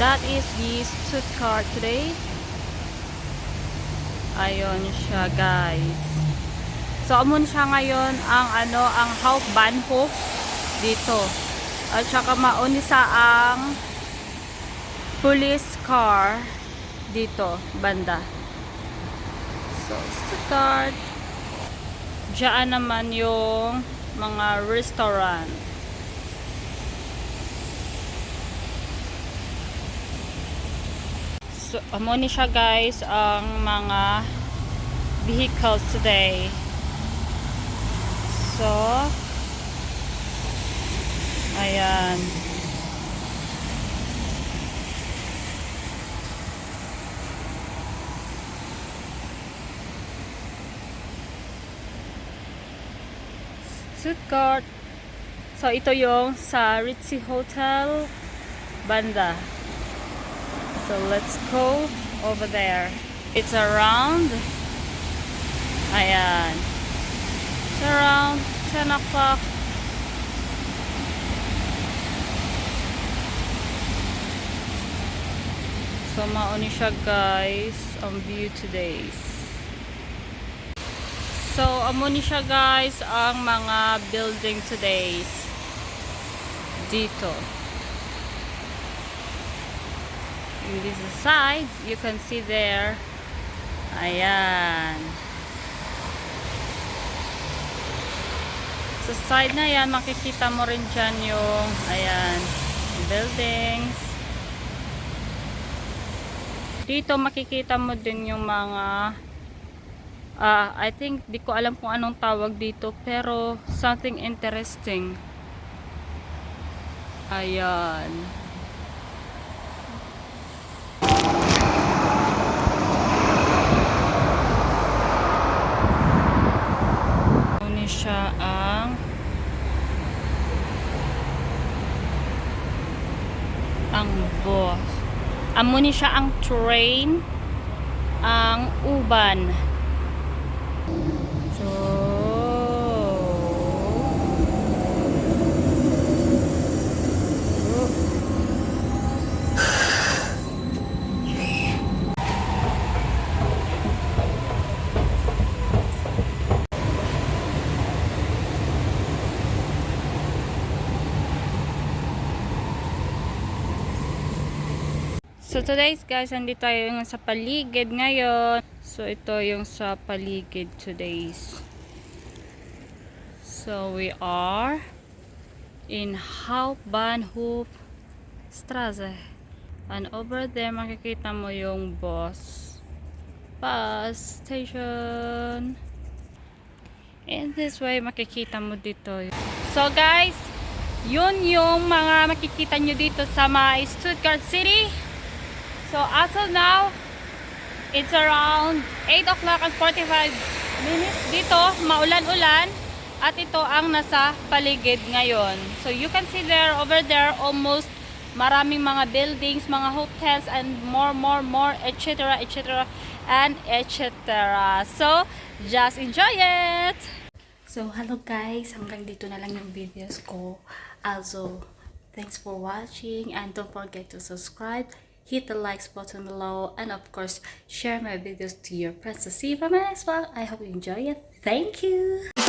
That is the Stuttgart today. Ayon siya guys. So amun siya ngayon ang ano ang Hauptbahnhof dito. At saka mauni sa ang police car dito banda. So Stuttgart. Diyan naman yung mga restaurant. So, amo ni siya guys ang mga vehicles today. So, ayan. Stuttgart. So, ito yung sa Ritzy Hotel banda. So let's go over there. It's around. Ayan. It's around 10 o'clock. So mauni siya guys ang view today. So amo siya guys ang mga building today dito. In this side, you can see there. Ayan. Sa side na yan, makikita mo rin dyan yung, ayan, buildings. Dito makikita mo din yung mga, ah, I think, di ko alam kung anong tawag dito, pero something interesting. Ayan. Siya ang ang boss. Amo ni siya ang train ang uban. So So today's guys, andito tayo yung sa paligid ngayon. So ito yung sa paligid today's. So we are in Hauptbahnhof Straße. And over there makikita mo yung bus bus station. And this way makikita mo dito. So guys, yun yung mga makikita nyo dito sa my Stuttgart City. So as of now, it's around 8 o'clock and 45 minutes. Dito, maulan-ulan. At ito ang nasa paligid ngayon. So you can see there, over there, almost maraming mga buildings, mga hotels, and more, more, more, etc., etc., and etc. So, just enjoy it! So, hello guys! Hanggang dito na lang yung videos ko. Also, thanks for watching and don't forget to subscribe, hit the likes button below, and of course, share my videos to your friends to see for my next vlog. I hope you enjoy it. Thank you!